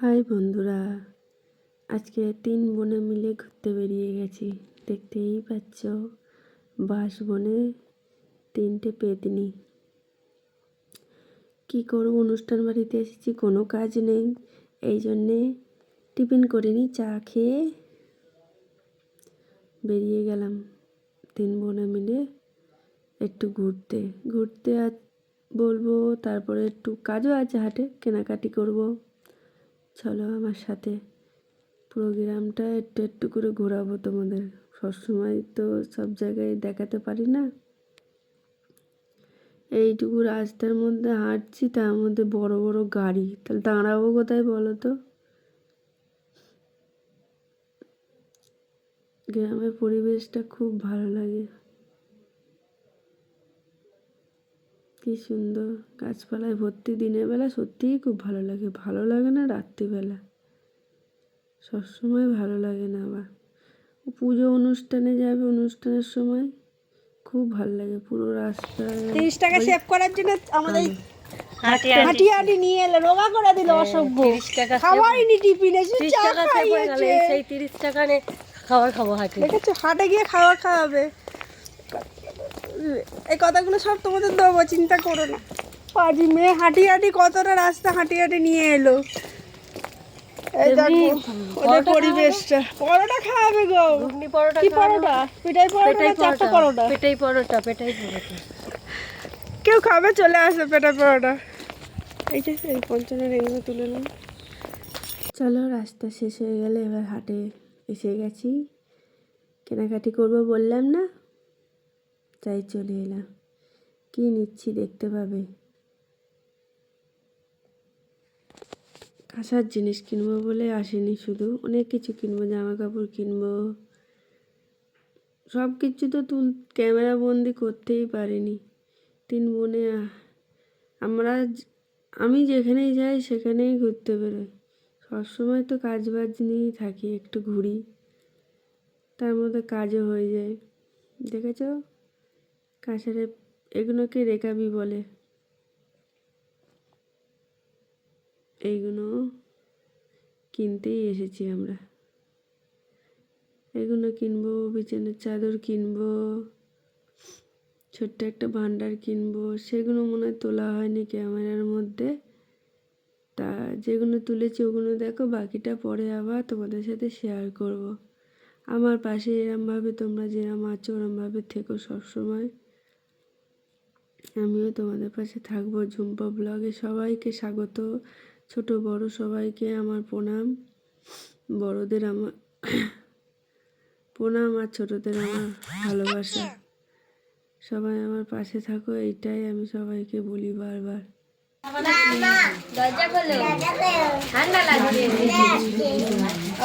High বন্ধুরা, আজকে তিন বোনে মিলে ঘুরতে বেরিয়ে গেছি। দেখতেই পাচ্ছ, বাস বনে তিনটে পেতনি। কী করব, অনুষ্ঠান বাড়িতে এসেছি, কোনো কাজ নেই। এই জন্যে টিফিন করিনি চা খেয়ে বেরিয়ে গেলাম। তিন বোনে মিলে একটু ঘুরতে। ঘুরতে আর বলব, তারপরে একটু কাজও আছে হাটে, কেনাকাটি করব। চলো আমার সাথে। প্রোগ্রামটা একটু একটু করে ঘোরাবো তোমাদের। সবসময় তো সব জায়গায় দেখাতে পারি না। এইটুকু রাস্তার মধ্যে হাঁটছি, তার মধ্যে বড় বড় গাড়ি। তাহলে দাঁড়াবো কোথায় বলো তো? গ্রামের পরিবেশটা খুব ভালো লাগে। কি সুন্দর। গাছপালায় ভর্তি দিনের বেলা সত্যিই খুব ভালো লাগে। ভালো লাগে না রাত্রিবেলা? সবসময় ভালো লাগে না আবার। পুজো অনুষ্ঠানে যাবে অনুষ্ঠানের সময় খুব ভালো লাগে। পুরো রাস্তা তিরিশ টাকা সেভ করার জন্য আমাদের হাঁটি হাঁটি নিয়ে এলো রোগা করে দিল অসভ্য। তিরিশ টাকা খাওয়াইনি টিফিনে তিরিশ চা হয়ে খাইয়েছে। সেই তিরিশ টাকা নে খাবার খাব হাটে দেখেছ হাটে গিয়ে খাওয়া খাওয়াবে। এই কথাগুলো সব তোমাদের দেবো চিন্তা করো না। পাজি মেয়ে হাঁটি হাঁটি কতটা রাস্তা হাঁটি হাঁটি নিয়ে এলো। এই দেখো ওদের পরিবেশটা। পরোটা খাওয়াবে গো। ঘুগনি পরোটা কি পরোটা? পরোটা চারটা পেটাই পরোটা পেটাই পরোটা। কেউ খাবে? চলে আসে পেটা পরোটা। এই যে এই পঞ্চানের এগুলো তুলে চলো রাস্তা শেষ হয়ে গেলে এবার হাটে এসে গেছি। কেনাকাটি করব বললাম না তাই চলে এলাম। কি নিচ্ছি দেখতে পাবে? কাঁসার জিনিস কিনবো বলে আসেনি শুধু। অনেক কিছু কিনবো জামা কাপড় কিনবো। সব কিছু তো তুল, ক্যামেরা বন্দি করতেই পারিনি। তিন বোনে আমরা আমি যেখানেই যাই সেখানেই ঘুরতে বেরোই। সবসময় তো কাজ বাজ নিয়েই থাকি, একটু ঘুরি। তার মধ্যে কাজও হয়ে যায়। দেখেছ? কাঁসারে এগুলোকে রেকাবি বলে। এইগুলো কিনতেই এসেছি আমরা। এগুলো কিনবো, বিছানার চাদর কিনবো, ছোট্ট একটা ভান্ডার কিনবো সেগুলো মনে হয় তোলা হয়নি ক্যামেরার মধ্যে। তা যেগুলো তুলেছি ওগুলো দেখো, বাকিটা পরে আবার তোমাদের সাথে শেয়ার করব। আমার পাশে এরমভাবে তোমরা যেরম আছো, ওরমভাবে থেকো সবসময়। আমিও তোমাদের পাশে থাকব ঝুম্পা ব্লগে। সবাইকে স্বাগত। ছোট, বড় সবাইকে আমার প্রণাম। বড়দের আমার প্রণাম আর ছোটদের আমার ভালোবাসা। সবাই আমার পাশে থাকো, এইটাই আমি সবাইকে বলি বারবার। দরজা ঠান্ডা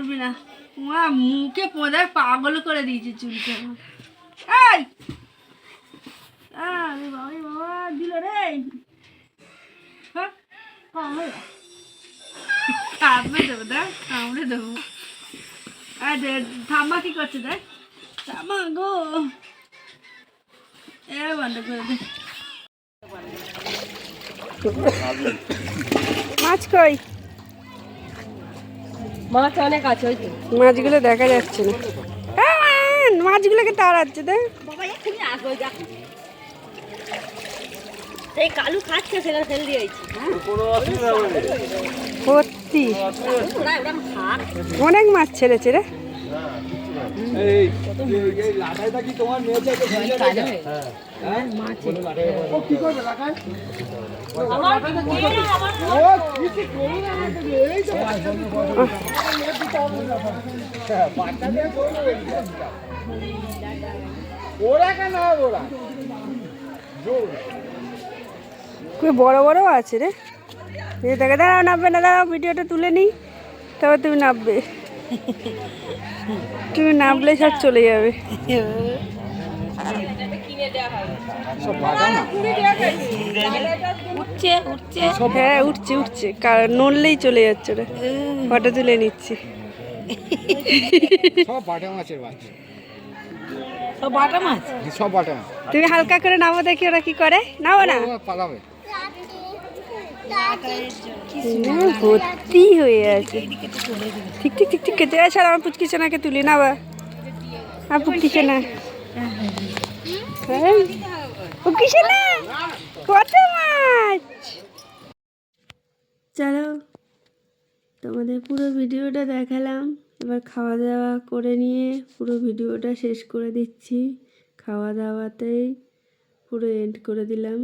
উঠবি না। মা মুখে পোদায় পাগল করে দিয়েছে আমার। এই! বাবা রে। হ্যাঁ, কামড়ে দেবো দেবো। কি করছে গো। এ বন্ধ করে মাছ কই? মাছ অনেক আছে ওই তো। মাছগুলো দেখা যাচ্ছে না। মাছগুলোকে তাড়াচ্ছে দেখ। এই কালু খাচ্ছে সেখানে ফেল দিয়েছি। ভর্তি অনেক মাছ ছেড়েছে রে। খুব বড় বড় আছে রে। দেখে দাঁড়াও নামবে না দাঁড়াও ভিডিওটা তুলে নিই। তারপর তুমি নামবে। তুমি নামলে সব চলে যাবে। উঠছে উঠছে। হ্যাঁ উঠছে উঠছে। নড়লেই চলে যাচ্ছে ওরা ফটো তুলে নিচ্ছি। সব বাটা মাছের বাচ্চা। সব বাটা মাছ? সব বাটা মাছ। তুমি হালকা করে নামো দেখি ওরা কি করে। নামো না। পালাবে। ভর্তি হয়ে আছে। ঠিক ঠিক ঠিক ঠিক খেতে আর আমার পুচকি সোনাকে তুলি না বা আমার পুচকি কত মাছ? চলো, তোমাদের পুরো ভিডিওটা দেখালাম। এবার খাওয়া দাওয়া করে নিয়ে পুরো ভিডিওটা শেষ করে দিচ্ছি। খাওয়া দাওয়াতেই পুরো এন্ড করে দিলাম।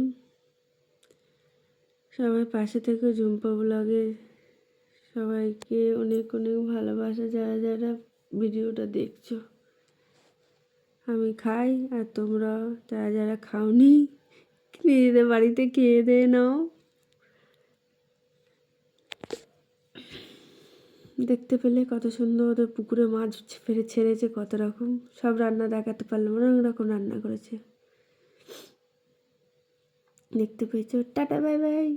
সবাই পাশে থেকে ঝুম্পা ব্লগে সবাইকে অনেক অনেক ভালোবাসা, যারা যারা ভিডিওটা দেখছ। আমি খাই আর তোমরা, যারা যারা খাওনি, নিজেদের বাড়িতে খেয়ে দিয়ে নাও। দেখতে পেলে কত সুন্দর ওদের পুকুরে মাছ ফেরে ছেড়েছে, কত রকম। সব রান্না দেখাতে পারলাম, অনেক রকম রান্না করেছে। দেখতে পেয়েছ, টাটা, বাই বাই।